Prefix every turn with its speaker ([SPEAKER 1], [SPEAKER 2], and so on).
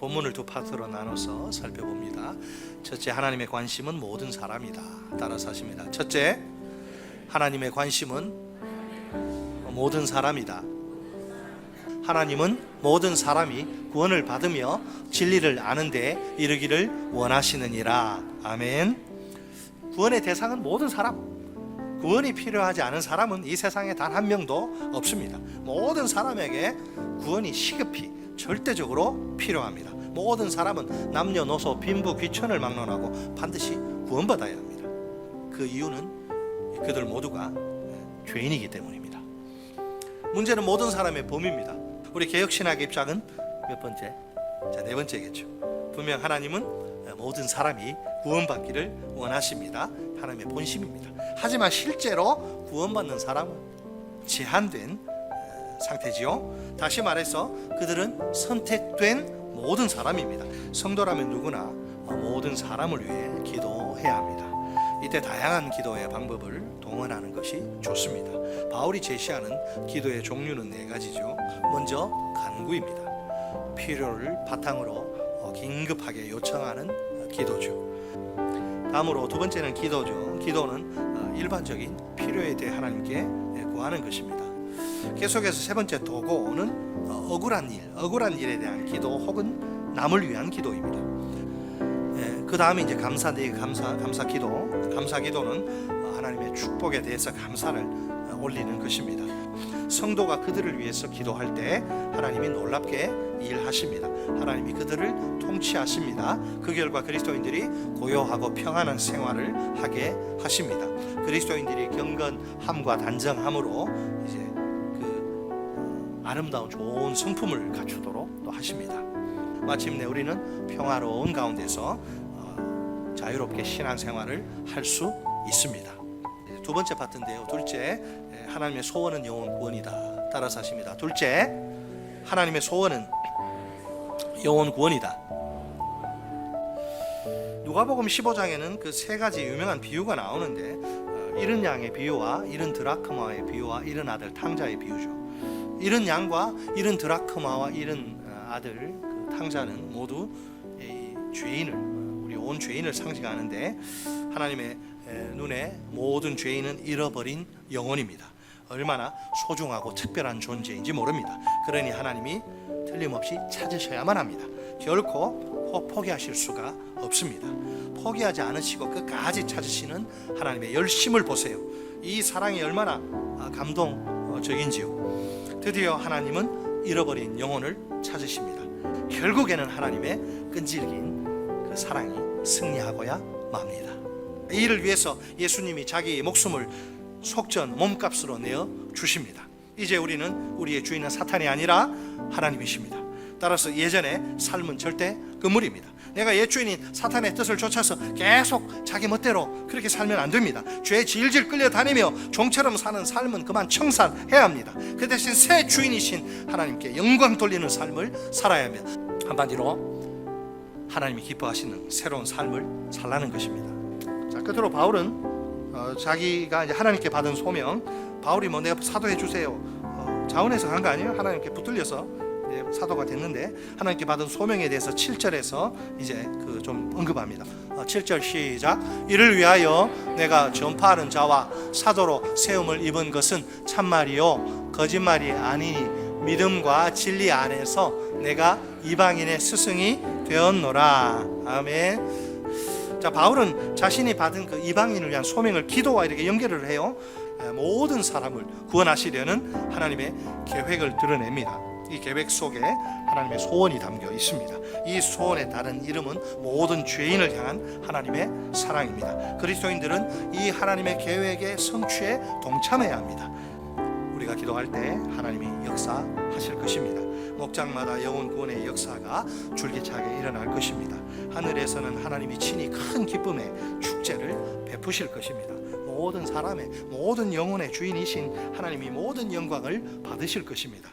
[SPEAKER 1] 본문을 두 파트로 나눠서 살펴봅니다. 첫째, 하나님의 관심은 모든 사람이다. 따라서 하십니다. 첫째, 하나님의 관심은 모든 사람이다. 하나님은 모든 사람이 구원을 받으며 진리를 아는데 이르기를 원하시느니라. 아멘. 구원의 대상은 모든 사람. 구원이 필요하지 않은 사람은 이 세상에 단 한 명도 없습니다. 모든 사람에게 구원이 시급히 절대적으로 필요합니다. 모든 사람은 남녀노소 빈부 귀천을 막론하고 반드시 구원받아야 합니다. 그 이유는 그들 모두가 죄인이기 때문입니다. 문제는 모든 사람의 범위입니다. 우리 개혁신학의 입장은 몇 번째? 자, 네 번째겠죠. 분명 하나님은 모든 사람이 구원받기를 원하십니다. 하나님의 본심입니다. 하지만 실제로 구원받는 사람은 제한된 어, 상태지요. 다시 말해서 그들은 선택된 모든 사람입니다. 성도라면 누구나 모든 사람을 위해 기도해야 합니다. 이때 다양한 기도의 방법을 동원하는 것이 좋습니다. 바울이 제시하는 기도의 종류는 네 가지죠. 먼저 간구입니다. 필요를 바탕으로 어, 긴급하게 요청하는 어, 기도죠. 다음으로 두 번째는 기도죠. 기도는 어, 일반적인 필요에 대해 하나님께 구하는 것입니다. 계속해서 세 번째 도고는 어, 억울한 일, 억울한 일에 대한 기도 혹은 남을 위한 기도입니다. 그 다음에 이제 감사 네 감사 감사 기도, 감사 기도는 어, 하나님의 축복에 대해서 감사를 올리는 것입니다. 성도가 그들을 위해서 기도할 때 하나님이 놀랍게 일하십니다. 하나님이 그들을 통치하십니다. 그 결과 그리스도인들이 고요하고 평안한 생활을 하게 하십니다. 그리스도인들이 경건함과 단정함으로 이제 그 아름다운 좋은 성품을 갖추도록 또 하십니다. 마침내 우리는 평화로운 가운데서 어, 자유롭게 신앙생활을 할 수 있습니다. 두 번째 파트인데요. 둘째, 하나님의 소원은 영원 구원이다. 따라서 하십니다. 둘째, 하나님의 소원은 영원 구원이다. 누가복음 15장에는 그 세 가지 유명한 비유가 나오는데 어, 이른 양의 비유와 이른 드라크마의 비유와 이른 아들 탕자의 비유죠. 이른 양과 이른 드라크마와 이른 어, 아들 그 탕자는 모두 이 죄인을 우리 온 죄인을 상징하는데 하나님의 눈에 모든 죄인은 잃어버린 영혼입니다. 얼마나 소중하고 특별한 존재인지 모릅니다. 그러니 하나님이 틀림없이 찾으셔야만 합니다. 결코 포기하실 수가 없습니다. 포기하지 않으시고 끝까지 찾으시는 하나님의 열심을 보세요. 이 사랑이 얼마나 아, 감동적인지요. 드디어 하나님은 잃어버린 영혼을 찾으십니다. 결국에는 하나님의 끈질긴 그 사랑이 승리하고야 맙니다. 이 일을 위해서 예수님이 자기 목숨을 속전 몸값으로 내어 주십니다. 이제 우리는 우리의 주인은 사탄이 아니라 하나님이십니다. 따라서 예전의 삶은 절대 금물입니다. 내가 옛 주인인 사탄의 뜻을 쫓아서 계속 자기 멋대로 그렇게 살면 안 됩니다. 죄에 질질 끌려다니며 종처럼 사는 삶은 그만 청산해야 합니다. 그 대신 새 주인이신 하나님께 영광 돌리는 삶을 살아야 합니다. 한마디로 하나님이 기뻐하시는 새로운 삶을 살라는 것입니다. 자, 끝으로 바울은 어, 자기가 이제 하나님께 받은 소명, 바울이 뭐 내가 사도해 주세요. 어, 자원해서 간 거 아니에요? 하나님께 붙들려서 사도가 됐는데 하나님께 받은 소명에 대해서 7절에서 이제 그 좀 언급합니다. 어, 7절 시작. 이를 위하여 내가 전파하는 자와 사도로 세움을 입은 것은 참말이요 거짓말이 아니니 믿음과 진리 안에서 내가 이방인의 스승이 되었노라. 아멘. 자 바울은 자신이 받은 그 이방인을 위한 소명을 기도와 이렇게 연결을 해요. 모든 사람을 구원하시려는 하나님의 계획을 드러냅니다. 이 계획 속에 하나님의 소원이 담겨 있습니다. 이 소원에 따른 이름은 모든 죄인을 향한 하나님의 사랑입니다. 그리스도인들은 이 하나님의 계획의 성취에 동참해야 합니다. 우리가 기도할 때 하나님이 역사하실 것입니다. 목장마다 영혼 구원의 역사가 줄기차게 일어날 것입니다. 하늘에서는 하나님이 친히 큰 기쁨의 축제를 베푸실 것입니다. 모든 사람의 모든 영혼의 주인이신 하나님이 모든 영광을 받으실 것입니다.